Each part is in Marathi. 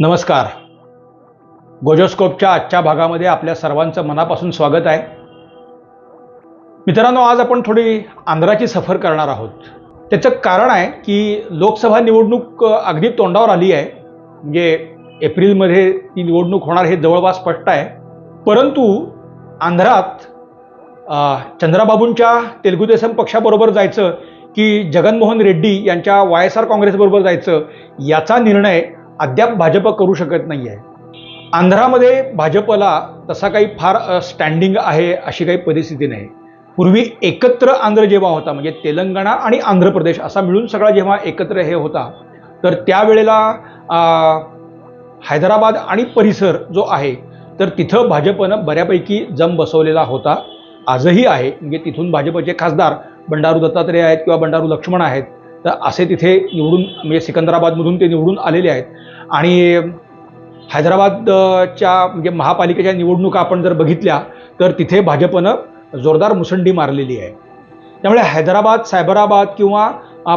नमस्कार. गोजोस्कोपच्या आजच्या भागामध्ये आपल्या सर्वांचं मनापासून स्वागत आहे. मित्रांनो आज आपण थोडी आंध्राची सफर करणार आहोत. त्याचं कारण आहे की लोकसभा निवडणूक अगदी तोंडावर आली आहे. म्हणजे एप्रिलमध्ये ती निवडणूक होणार हे जवळपास स्पष्ट आहे. परंतु आंध्रात चंद्राबाबूंच्या तेलुगू देसम पक्षाबरोबर जायचं की जगनमोहन रेड्डी यांच्या वाय एस आर काँग्रेसबरोबर जायचं याचा निर्णय अद्याप भाजप करू शकत नाही आहे आंध्रामध्ये भाजपला तसा काही फार स्टँडिंग आहे अशी काही परिस्थिती नाही. पूर्वी एकत्र आंध्र जेव्हा होता म्हणजे तेलंगणा आणि आंध्र प्रदेश असा मिळून सगळा जेव्हा एकत्र हे होता तर त्यावेळेला हैदराबाद आणि परिसर जो आहे तर तिथं भाजपनं बऱ्यापैकी जम बसवलेला होता. आजही आहे. म्हणजे तिथून भाजपचे खासदार बंडारू दत्तात्रय आहेत किंवा बंडारू लक्ष्मण आहेत. तर असे तिथे निवडून म्हणजे सिकंदराबादमधून ते निवडून आलेले आहेत. आणि हैदराबादच्या म्हणजे महापालिकेच्या निवडणुका आपण जर बघितल्या तर तिथे भाजपनं जोरदार मुसंडी मारलेली आहे. त्यामुळे हैदराबाद सायबराबाद किंवा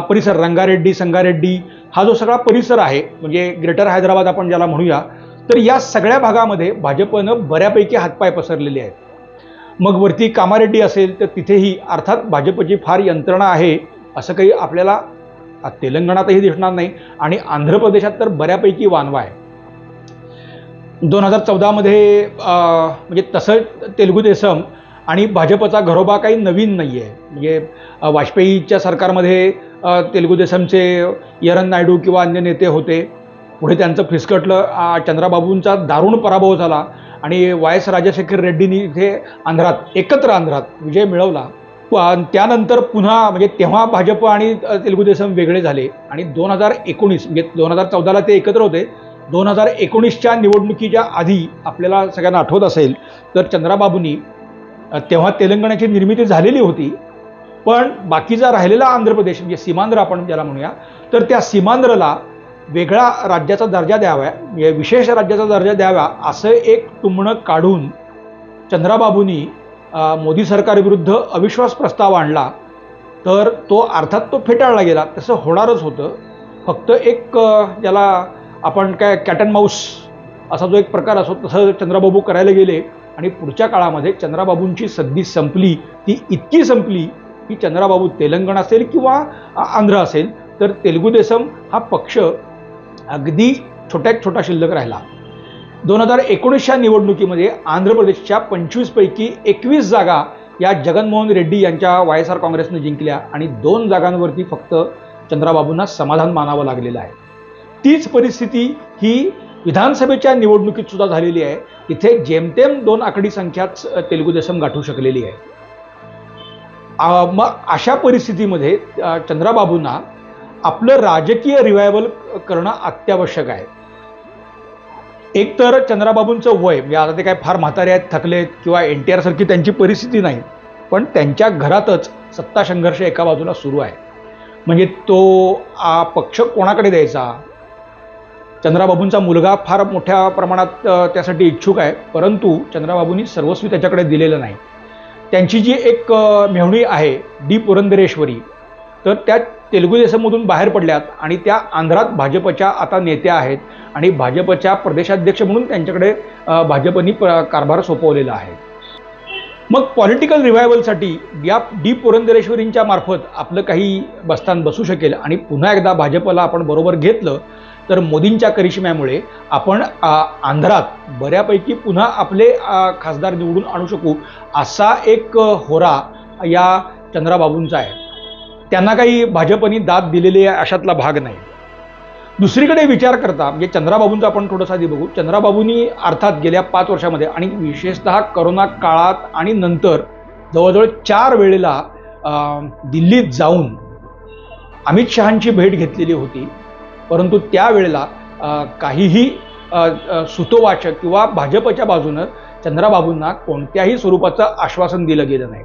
परिसर रंगारेड्डी संगारेड्डी हा जो सगळा परिसर आहे म्हणजे ग्रेटर हैदराबाद आपण ज्याला म्हणूया तर या सगळ्या भागामध्ये भाजपनं बऱ्यापैकी हातपाय पसरलेले आहेत. मग वरती कामारेड्डी असेल तर तिथेही अर्थात भाजपची फार यंत्रणा आहे असं काही आपल्याला तेलंगणातही दिसणार नाही आणि आंध्र प्रदेशात तर बऱ्यापैकी वानवा आहे. दोन हजार चौदामध्ये म्हणजे तसं तेलुगू देसम आणि भाजपचा घरोबा काही नवीन नाही आहे म्हणजे वाजपेयीच्या सरकारमध्ये तेलुगू देसमचे यरन नायडू किंवा अन्य नेते होते. पुढे त्यांचं फिसकटलं चंद्राबाबूंचा दारुण पराभव झाला आणि वाय एस राजशेखर रेड्डींनी इथे आंध्रात एकत्र आंध्रात विजय मिळवला. त्यानंतर पुन्हा म्हणजे तेव्हा भाजप आणि तेलुगू देसम वेगळे झाले. आणि दोन हजार एकोणीस म्हणजे दोन हजार चौदाला ते एकत्र होते. दोन हजार एकोणीसच्या निवडणुकीच्या आधी आपल्याला सगळ्यांना आठवत असेल तर चंद्राबाबूंनी तेव्हा तेलंगणाची निर्मिती झालेली होती. पण बाकीचा राहिलेला आंध्र प्रदेश म्हणजे सीमांध्र आपण ज्याला म्हणूया तर त्या सीमांध्रला वेगळा राज्याचा दर्जा द्यावा म्हणजे विशेष राज्याचा दर्जा द्यावा असं एक तुमणं काढून चंद्राबाबूंनी मोदी सरकारविरुद्ध अविश्वास प्रस्ताव आणला तर तो अर्थात तो फेटाळला गेला. तसं होणारच होतं. फक्त एक ज्याला आपण काय कॅट अँड माऊस असा जो एक प्रकार असतो तसं चंद्राबाबू करायला गेले. आणि पुढच्या काळामध्ये चंद्राबाबूंची सद्दी संपली ती इतकी संपली की चंद्राबाबू तेलंगण असेल किंवा आंध्र असेल तर तेलुगू देसम हा पक्ष अगदी छोट्यात छोटा शिल्लक राहिला. दोन हजार एकोणीसच्या निवडणुकीमध्ये आंध्र प्रदेशच्या पंचवीसपैकी एकवीस जागा या जगनमोहन रेड्डी यांच्या वाय एस आर काँग्रेसनं जिंकल्या आणि दोन जागांवरती फक्त चंद्राबाबूंना समाधान मानावं लागलेलं आहे. तीच परिस्थिती ही विधानसभेच्या निवडणुकीत सुद्धा झालेली आहे. तिथे जेमतेम दोन आकडी संख्याच तेलुगू देशम गाठू शकलेली आहे. मग अशा परिस्थितीमध्ये चंद्राबाबूंना आपलं राजकीय रिवायवल करणं अत्यावश्यक आहे. एक तर चंद्राबाबूंचं वय म्हणजे आता ते काय फार म्हातारे आहेत थकले आहेत किंवा एन टी आरसारखी त्यांची परिस्थिती नाही पण त्यांच्या घरातच सत्ता संघर्ष एका बाजूला सुरू आहे. म्हणजे तो आ, पक्ष कोणाकडे द्यायचा? चंद्राबाबूंचा मुलगा फार मोठ्या प्रमाणात त्यासाठी इच्छुक आहे परंतु चंद्राबाबूंनी सर्वस्वी त्याच्याकडे दिलेलं नाही. त्यांची जी एक मेहणी आहे डी पुरंदरेश्वरी तर त्या तेलुगू देसममधून बाहेर पडल्यात आणि त्या आंध्रात भाजपच्या आता नेत्या आहेत. आणि भाजपच्या प्रदेशाध्यक्ष म्हणून त्यांच्याकडे भाजपने भाजपनी कारभार सोपवलेला आहे. मग पॉलिटिकल रिव्हायवलसाठी या डी पुरंदरेश्वरींच्या मार्फत आपलं काही बस्तान बसू शकेल आणि पुन्हा एकदा भाजपला आपण बरोबर घेतलं तर मोदींच्या करिश्म्यामुळे आपण आंध्रात बऱ्यापैकी पुन्हा आपले खासदार निवडून आणू शकू असा एक होरा या चंद्राबाबूंचा आहे. त्यांना काही भाजपनी दाद दिलेली आहे अशातला भाग नाही. दुसरीकडे विचार करता म्हणजे चंद्राबाबूंचा आपण थोडंसं आधी बघू. चंद्राबाबूंनी अर्थात गेल्या पाच वर्षामध्ये आणि विशेषतः करोना काळात आणि नंतर जवळजवळ चार वेळेला दिल्लीत जाऊन अमित शहांची भेट घेतलेली होती. परंतु त्यावेळेला काहीही सुतोवाचक किंवा भाजपच्या बाजूनं चंद्राबाबूंना कोणत्याही स्वरूपाचं आश्वासन दिलं गेलं नाही.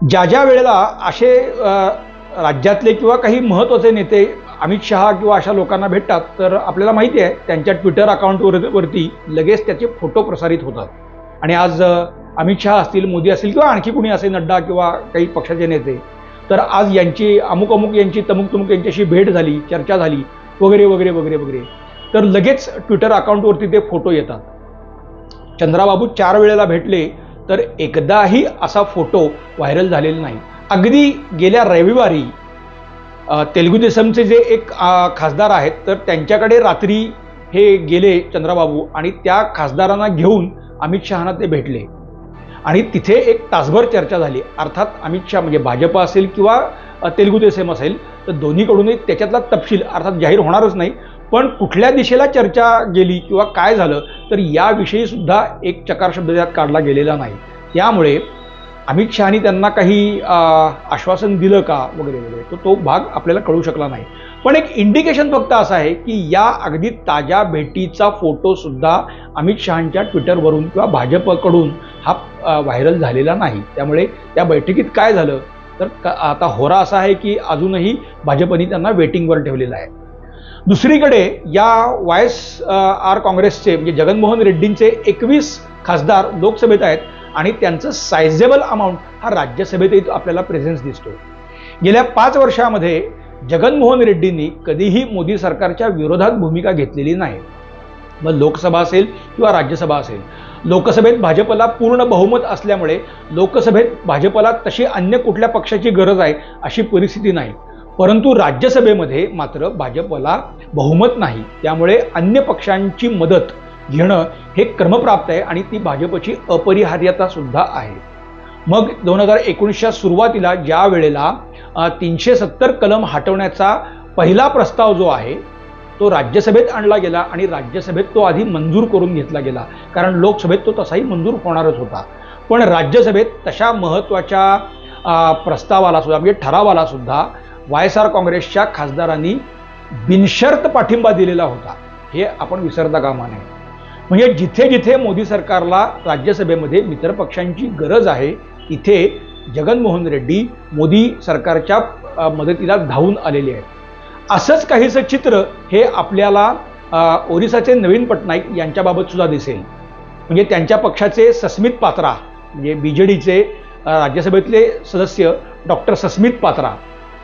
ज्या ज्या वेळेला असे राज्यातले किंवा काही महत्त्वाचे नेते अमित शहा किंवा अशा लोकांना भेटतात तर आपल्याला माहिती आहे त्यांच्या ट्विटर अकाउंटवर वरती लगेच त्याचे फोटो प्रसारित होतात. आणि आज अमित शहा असतील मोदी असतील किंवा आणखी कुणी असेल नड्डा किंवा काही पक्षाचे नेते तर आज यांची अमुक अमुक यांची तमुक तमुक यांच्याशी भेट झाली चर्चा झाली वगैरे वगैरे वगैरे वगैरे तर लगेच ट्विटर अकाउंटवरती ते फोटो येतात. चंद्राबाबू चार वेळेला भेटले तर एकदाही असा फोटो व्हायरल झालेला नाही. अगदी गेल्या रविवारी तेलगू देसमचे जे एक खासदार आहेत तर त्यांच्याकडे रात्री हे गेले चंद्राबाबू आणि त्या खासदारांना घेऊन अमित शहाना ते भेटले. आणि तिथे एक तासभर चर्चा झाली. अर्थात अमित शहा म्हणजे भाजप असेल किंवा तेलगू देसम असेल तर दोन्हीकडूनही त्याच्यातला तपशील अर्थात जाहीर होणारच नाही. पण कुठल्या दिशेला चर्चा गेली किंवा काय झालं तर याविषयी सुद्धा एक चकार शब्द त्यात काढला गेलेला नाही. त्यामुळे अमित शहानी त्यांना काही आश्वासन दिलं का वगैरे वगैरे तो तो भाग आपल्याला कळू शकला नाही. पण एक इंडिकेशन फक्त असं आहे की या अगदी ताज्या भेटीचा फोटोसुद्धा अमित शहांच्या ट्विटरवरून किंवा भाजपकडून हा व्हायरल झालेला नाही. त्यामुळे त्या बैठकीत काय झालं? तर आता होरा असा आहे की अजूनही भाजपने त्यांना वेटिंगवर ठेवलेला आहे. दुसरीकडे या वाय एस आर काँग्रेसचे म्हणजे जगनमोहन रेड्डींचे एकवीस खासदार लोकसभेत आहेत आणि त्यांचं सायझेबल अमाऊंट हा राज्यसभेतही आपल्याला प्रेझेन्स दिसतो गेल्या पाच वर्षामध्ये जगनमोहन रेड्डींनी कधीही मोदी सरकारच्या विरोधात भूमिका घेतलेली नाही. मग लोकसभा असेल किंवा राज्यसभा असेल लोकसभेत भाजपला पूर्ण बहुमत असल्यामुळे लोकसभेत भाजपला तशी अन्य कुठल्या पक्षाची गरज आहे अशी परिस्थिती नाही. परंतु राज्यसभेमध्ये मात्र भाजपला बहुमत नाही. त्यामुळे अन्य पक्षांची मदत घेणं हे क्रमप्राप्त आहे आणि ती भाजपची अपरिहार्यता सुद्धा आहे. मग दोन हजार एकोणीसच्या सुरुवातीला ज्या वेळेला तीनशे सत्तर कलम हटवण्याचा पहिला प्रस्ताव जो आहे तो राज्यसभेत आणला गेला आणि राज्यसभेत तो आधी मंजूर करून घेतला गेला. कारण लोकसभेत तो तसाही मंजूर होणारच होता. पण राज्यसभेत तशा महत्त्वाच्या प्रस्तावाला सुद्धा म्हणजे ठरावाला सुद्धा वाय एस आर काँग्रेसच्या खासदारांनी बिनशर्त पाठिंबा दिलेला होता. हे आपण विसरता कामा नये म्हणजे जिथे जिथे मोदी सरकारला राज्यसभेमध्ये मित्रपक्षांची गरज आहे तिथे जगनमोहन रेड्डी मोदी सरकारच्या मदतीला धावून आलेले आहेत. असंच काहीसं चित्र हे आपल्याला ओरिसाचे नवीन पटनाईक यांच्याबाबत सुद्धा दिसेल. म्हणजे त्यांच्या पक्षाचे सस्मित पात्रा म्हणजे बी जे डीचे राज्यसभेतले सदस्य डॉक्टर सस्मित पात्रा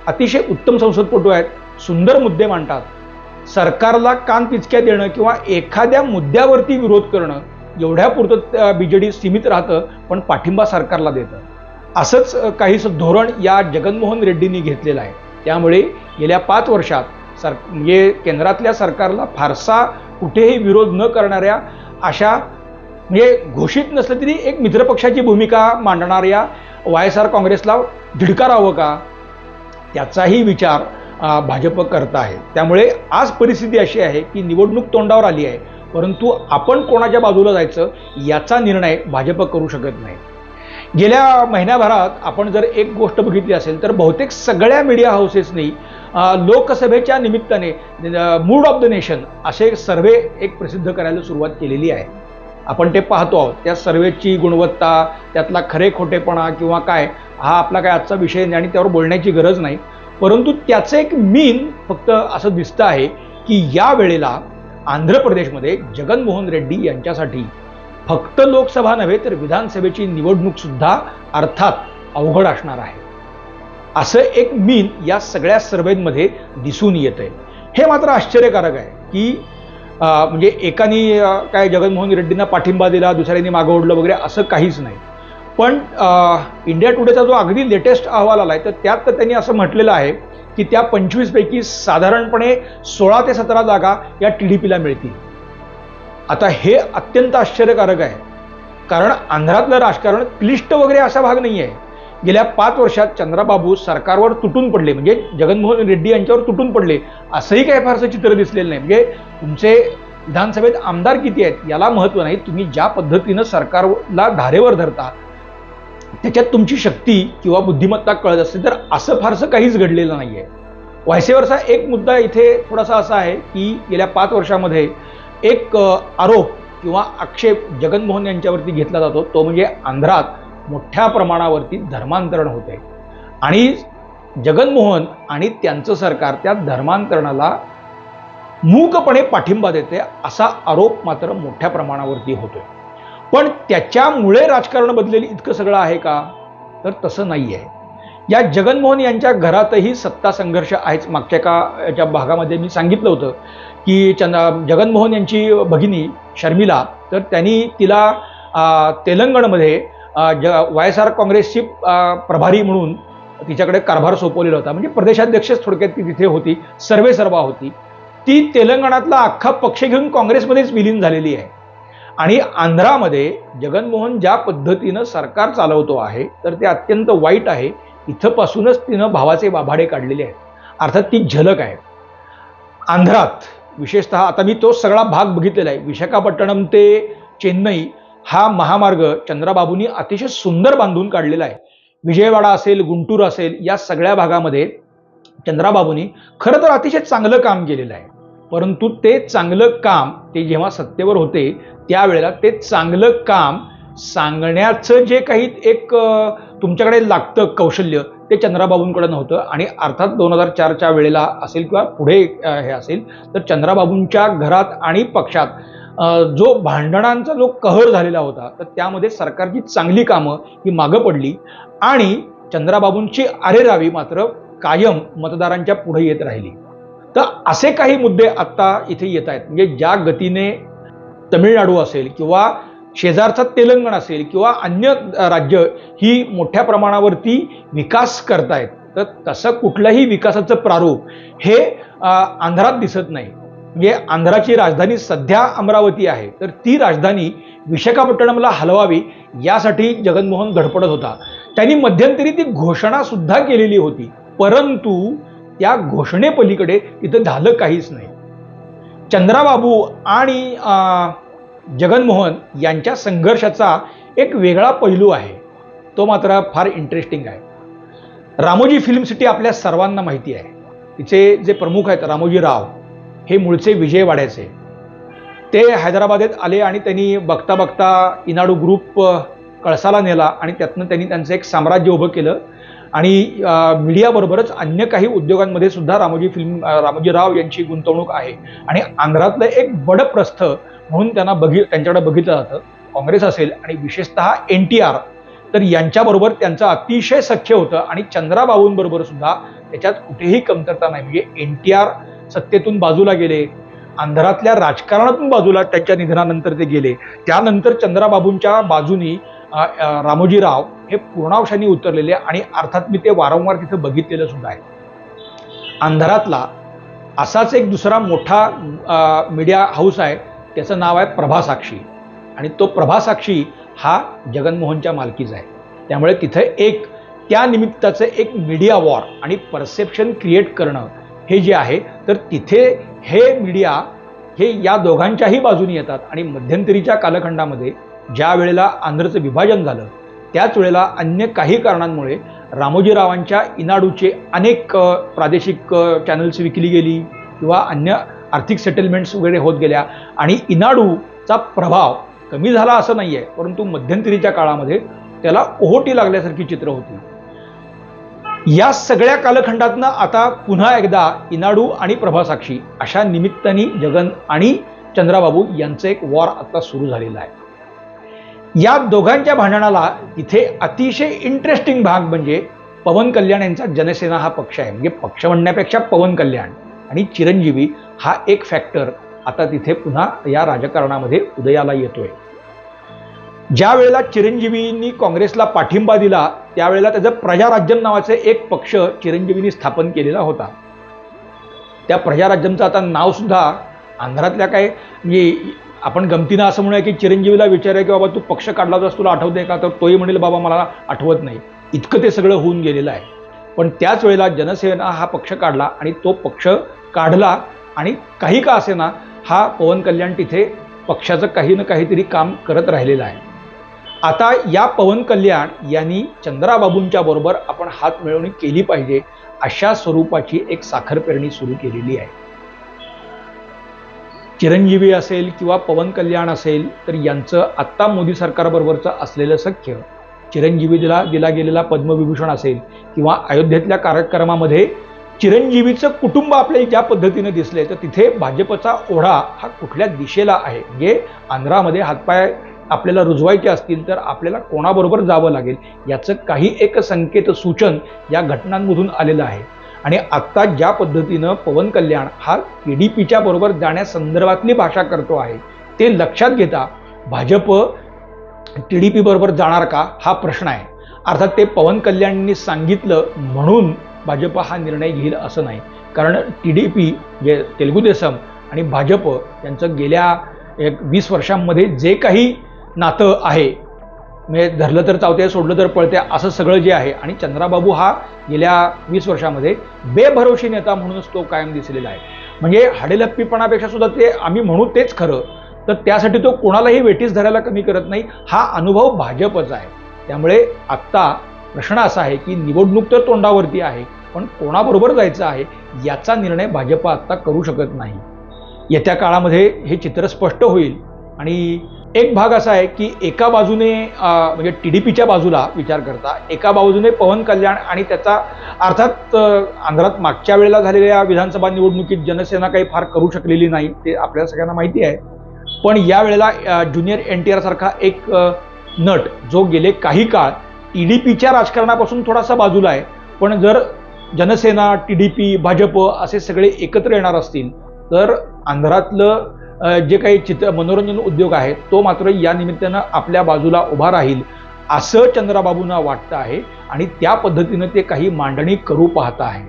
अतिशय उत्तम संसदपटू आहेत सुंदर मुद्दे मांडतात. सरकारला कान पिचक्या देणं किंवा एखाद्या मुद्द्यावरती विरोध करणं एवढ्यापुरतं बी जे डी सीमित राहतं पण पाठिंबा सरकारला देतं. असंच काही काहीसं धोरण या जगनमोहन रेड्डींनी घेतलेलं आहे. त्यामुळे गेल्या पाच वर्षात सर म्हणजे केंद्रातल्या सरकारला फारसा कुठेही विरोध न करणाऱ्या अशा म्हणजे घोषित नसलं तरी एक मित्रपक्षाची भूमिका मांडणाऱ्या वाय एस आर काँग्रेसला धिडकारावं का? त्याचाही विचार भाजप करत आहे. त्यामुळे आज परिस्थिती अशी आहे की निवडणूक तोंडावर आली आहे परंतु आपण कोणाच्या बाजूला जायचं याचा निर्णय भाजप करू शकत नाही. गेल्या महिन्याभरात आपण जर एक गोष्ट बघितली असेल तर बहुतेक सगळ्या मीडिया हाऊसेसनी लोकसभेच्या निमित्ताने मूड ऑफ द नेशन असे सर्वे एक प्रसिद्ध करायला सुरुवात केलेली आहे. आपण ते पाहतो आहोत. त्या सर्वेची गुणवत्ता त्यातला खरे खोटेपणा किंवा काय हा आपला काय आजचा विषय नाही आणि त्यावर बोलण्याची गरज नाही. परंतु त्याचं एक मीन फक्त असं दिसतं आहे की या वेळेला आंध्र प्रदेशमध्ये जगनमोहन रेड्डी यांच्यासाठी फक्त लोकसभा नव्हे तर विधानसभेची निवडणूकसुद्धा अर्थात अवघड असणार आहे. असं एक मीन या सगळ्या सर्वेमध्ये दिसून येत आहे हे मात्र आश्चर्यकारक आहे की म्हणजे एकानी काय जगनमोहन रेड्डींना पाठिंबा दिला दुसऱ्यांनी मागं ओढलं वगैरे असं काहीच नाही. पण इंडिया टुडेचा जो अगदी लेटेस्ट अहवाल आला आहे तर त्यात तर त्यांनी असं म्हटलेलं आहे की त्या पंचवीसपैकी साधारणपणे सोळा ते सतरा जागा या टी डी पीला मिळतील. आता हे अत्यंत आश्चर्यकारक आहे. कारण आंध्रातलं राजकारण क्लिष्ट वगैरे असा भाग नाही आहे गेल्या पाच वर्षात चंद्राबाबू सरकारवर तुटून पडले म्हणजे जगनमोहन रेड्डी यांच्यावर तुटून पडले असंही काही फारसं चित्र दिसलेलं नाही. म्हणजे तुमचे विधानसभेत आमदार किती आहेत याला महत्त्व नाही. तुम्ही ज्या पद्धतीनं सरकारला धारेवर धरता त्याच्यात तुमची शक्ती किंवा बुद्धिमत्ता कळत असते तर असं फारसं काहीच घडलेलं नाही आहे वायसेवरचा एक मुद्दा इथे थोडासा असा आहे की गेल्या पाच वर्षामध्ये एक आरोप किंवा आक्षेप जगनमोहन यांच्यावरती घेतला जातो तो म्हणजे आंध्रात मोठ्या प्रमाणावरती धर्मांतरण होते. आणि जगनमोहन आणि त्यांचं सरकार त्या धर्मांतरणाला मूकपणे पाठिंबा देते असा आरोप मात्र मोठ्या प्रमाणावरती होतोय. पण त्याच्यामुळे राजकारण बदलेल इतकं सगळं आहे का? तर तसं नाही आहे या जगनमोहन यांच्या घरातही सत्ता संघर्ष आहेच. मागच्या का याच्या भागामध्ये मी सांगितलं होतं की चंद जगनमोहन यांची भगिनी शर्मिला तर त्यांनी तिला तेलंगणमध्ये ज वाय एस आर काँग्रेसची प्रभारी म्हणून तिच्याकडे कारभार सोपवलेला होता. म्हणजे प्रदेशाध्यक्षच थोडक्यात ती तिथे होती सर्वे सर्वा होती. ती तेलंगणातला अख्खा पक्ष घेऊन काँग्रेसमध्येच विलीन झालेली आहे. आणि आंध्रामध्ये जगनमोहन ज्या पद्धतीनं सरकार चालवतो आहे तर ते अत्यंत वाईट आहे. इथंपासूनच तिनं भावाचे बाभाडे काढलेले आहेत. अर्थात ती झलक आहे. आंध्रात विशेषतः आता मी तो सगळा भाग बघितलेला आहे. विशाखापट्टणम ते चेन्नई हा महामार्ग चंद्राबाबूंनी अतिशय सुंदर बांधून काढलेला आहे. विजयवाडा असेल गुंटूर असेल या सगळ्या भागामध्ये चंद्राबाबूंनी खरं तर अतिशय चांगलं काम केलेलं आहे. परंतु ते चांगलं काम ते जेव्हा सत्तेवर होते त्यावेळेला ते चांगलं काम सांगण्याचं जे काही एक तुमच्याकडे लागतं कौशल्य ते चंद्राबाबूंकडे नव्हतं. आणि अर्थात दोन हजार चारच्या वेळेला असेल किंवा पुढे हे असेल तर चंद्राबाबूंच्या घरात आणि पक्षात जो भांडणांचा जो कहर झालेला होता तर त्यामध्ये सरकारची चांगली कामं ही मागं पडली आणि चंद्राबाबूंची अरेरावी मात्र कायम मतदारांच्या पुढे येत राहिली. तर असे काही मुद्दे आत्ता इथे येत आहेत. म्हणजे ज्या गतीने तमिळनाडू असेल किंवा शेजारचा तेलंगण असेल किंवा अन्य राज्य ही मोठ्या प्रमाणावरती विकास करतायत तर तसं कुठलंही विकासाचं प्रारूप हे आंध्रात दिसत नाही. म्हणजे आंध्राची राजधानी सध्या अमरावती आहे. तर ती राजधानी विशाखापट्टणमला हलवावी यासाठी जगनमोहन धडपडत होता. त्यांनी मध्यंतरी ती घोषणासुद्धा केलेली होती. परंतु त्या घोषणेपलीकडे तिथं झालं काहीच नाही. चंद्राबाबू आणि जगनमोहन यांच्या संघर्षाचा एक वेगळा पैलू आहे. तो मात्र फार इंटरेस्टिंग आहे. रामोजी फिल्म सिटी आपल्या सर्वांना माहिती आहे. तिचे जे प्रमुख आहेत रामोजी राव हे मूळचे विजयवाड्याचे ते हैदराबादेत आले आणि त्यांनी बघता बघता इनाडू ग्रुप कळसाला नेला आणि त्यातनं त्यांनी त्यांचं एक साम्राज्य उभं केलं. आणि मीडियाबरोबरच अन्य काही उद्योगांमध्ये सुद्धा रामोजी फिल्म रामोजी राव यांची गुंतवणूक आहे. आणि आंध्रातलं एक बडप्रस्थ म्हणून त्यांना बघि त्यांच्याकडे बघितलं जातं काँग्रेस असेल आणि विशेषतः एन टी आर. तर यांच्याबरोबर त्यांचं अतिशय सख्य होतं आणि चंद्राबाबूंबरोबर सुद्धा त्याच्यात कुठेही कमतरता नाही. म्हणजे एन टी आर सत्तेतून बाजूला गेले आंध्रातल्या राजकारणातून बाजूला त्यांच्या निधनानंतर ते गेले. त्यानंतर चंद्राबाबूंच्या बाजूनी रामोजी राव हे पूर्णावशाने उतरलेले आणि अर्थात मी ते वारंवार तिथं बघितलेलं सुद्धा आहे. आंध्रातला असाच एक दुसरा मोठा मीडिया हाऊस आहे त्याचं नाव आहे प्रभासाक्षी. आणि तो प्रभासाक्षी हा जगनमोहनच्या मालकीचा आहे. त्यामुळे तिथं एक त्या निमित्ताचं एक मीडिया वॉर आणि परसेप्शन क्रिएट करणं हे जे आहे तर तिथे हे मीडिया हे या दोघांच्याही बाजूने येतात. आणि मध्यंतरीच्या कालखंडामध्ये ज्या वेळेला आंध्रचं विभाजन झालं त्याच वेळेला अन्य काही कारणांमुळे रामोजीरावांच्या इनाडूचे अनेक प्रादेशिक चॅनल्स विकली गेली किंवा अन्य आर्थिक सेटलमेंट्स वगैरे होत गेल्या. आणि इनाडूचा प्रभाव कमी झाला असं नाही आहे परंतु मध्यंतरीच्या काळामध्ये त्याला ओहोटी लागल्यासारखी चित्र होती. या सगळ्या कालखंडातनं आता पुन्हा एकदा इनाडू आणि प्रभासाक्षी अशा निमित्ताने जगन आणि चंद्राबाबू यांचं एक वॉर आता सुरू झालेलं आहे. या दोघांच्या भांडणाला इथे अतिशय इंटरेस्टिंग भाग म्हणजे पवन कल्याण यांचा जनसेना हा पक्ष आहे. म्हणजे पक्ष म्हणण्यापेक्षा पवन कल्याण आणि चिरंजीवी हा एक फॅक्टर आता तिथे पुन्हा या राजकारणामध्ये उदयाला येतोय. ज्या वेळेला चिरंजीवींनी काँग्रेसला पाठिंबा दिला त्यावेळेला त्याचं प्रजाराज्यम नावाचे एक पक्ष चिरंजीवींनी स्थापन केलेला होता. त्या प्रजाराज्यमचं आता नावसुद्धा आंध्रातल्या काय म्हणजे आपण गमतीनं असं म्हणूया की चिरंजीवीला विचारूया की बाबा तू पक्ष काढला होतास तुला आठवत नाही का? तर तोही म्हणेल बाबा मला आठवत नाही. इतकं ते सगळं होऊन गेलेलं आहे. पण त्याच वेळेला जनसेना हा पक्ष काढला आणि तो पक्ष काढला आणि काही का असेना हा पवन कल्याण तिथे पक्षाचं काही ना काहीतरी काम करत राहिलेलं आहे. आता या पवन कल्याण यांनी चंद्राबाबूंच्या बरोबर आपण हात मिळवणी केली पाहिजे अशा स्वरूपाची एक साखर पेरणी सुरू केलेली आहे. चिरंजीवी असेल किंवा पवन कल्याण असेल तर यांचं आत्ता मोदी सरकारबरोबरचं असलेलं सख्य चिरंजीवीला दिला गेलेला पद्मविभूषण असेल किंवा अयोध्येतल्या कार्यक्रमामध्ये चिरंजीवीचं कुटुंब आपल्याला ज्या पद्धतीनं दिसले तर तिथे भाजपचा ओढा हा कुठल्या दिशेला आहे? म्हणजे आंध्रामध्ये हातपाय आपल्याला रुजवायचे असतील तर आपल्याला कोणाबरोबर जावं लागेल याचं काही एक संकेत सूचन या घटनांमधून आलेलं आहे. आणि आत्ता ज्या पद्धतीनं पवन कल्याण हा टी डी पीच्या बरोबर जाण्यासंदर्भातली भाषा करतो आहे ते लक्षात घेता भाजप टी डी पी बरोबर जाणार का हा प्रश्न आहे. अर्थात ते पवन कल्याणनी सांगितलं म्हणून भाजप हा निर्णय घेईल असं नाही. कारण टी डी पी जे तेलुगू देसम आणि भाजप यांचं गेल्या एक वीस वर्षांमध्ये जे काही नातं आहे. म्हणजे धरलं तर चावते सोडलं तर पळते असं सगळं जे आहे. आणि चंद्राबाबू हा गेल्या वीस वर्षामध्ये बेभरोशी नेता म्हणूनच तो कायम दिसलेला आहे. म्हणजे हाडेलप्पीपणापेक्षा सुद्धा ते आम्ही म्हणू तेच खरं. तर त्यासाठी तो कोणालाही वेटीस धरायला कमी करत नाही. हा अनुभव भाजपचा आहे. त्यामुळे आत्ता प्रश्न असा आहे की निवडणूक तर तोंडावरती आहे पण कोणाबरोबर जायचं आहे याचा निर्णय भाजप आत्ता करू शकत नाही. येत्या काळामध्ये हे चित्र स्पष्ट होईल आणि एक भाग असा आहे की एका बाजूने म्हणजे टी डी पीच्या बाजूला विचार करता एका बाजूने पवन कल्याण आणि त्याचा अर्थात आंध्रात मागच्या वेळेला झालेल्या विधानसभा निवडणुकीत जनसेना काही फार करू शकलेली नाही ते आपल्या सगळ्यांना माहिती आहे. पण या वेळेला ज्युनियर एन टी आरसारखा एक नट जो गेले काही काळ टी डी पीच्या राजकारणापासून थोडासा बाजूला आहे पण जर Janasena T D P Bhajap असे सगळे एकत्र येणार असतील तर आंध्रातलं जे काही चित्र मनोरंजन उद्योग आहे तो मात्र या निमित्तानं आपल्या बाजूला उभा राहील असं चंद्राबाबूंना वाटतं आहे. आणि त्या पद्धतीनं ते काही मांडणी करू पाहत आहे.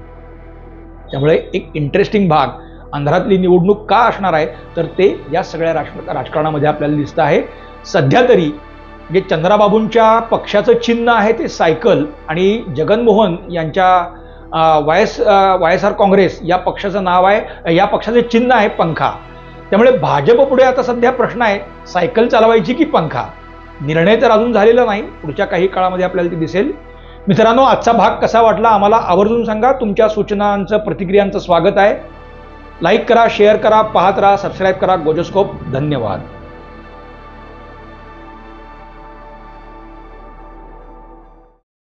त्यामुळे एक इंटरेस्टिंग भाग आंध्रातली निवडणूक का असणार आहे तर ते या सगळ्या राज राजकारणामध्ये आपल्याला दिसतं आहे. सध्या तरी जे चंद्राबाबूंच्या पक्षाचं चिन्ह आहे ते सायकल आणि जगनमोहन यांच्या Y S Y S R Congress या पक्षाचं नाव आहे या पक्षाचे चिन्ह आहे पंखा. त्यामुळे भाजप पुढे आता सध्या प्रश्न आहे सायकल चालवायची की पंखा? निर्णय तर अजून झालेला नाही पुढच्या काही काळामध्ये आपल्याला ते दिसेल. मित्रांनो आजचा भाग कसा वाटला आम्हाला आवर्जून सांगा. तुमच्या सूचनांचं प्रतिक्रियांचं स्वागत आहे. लाईक करा शेअर करा पाहत राहा सबस्क्राईब करा गोजोस्कोप धन्यवाद.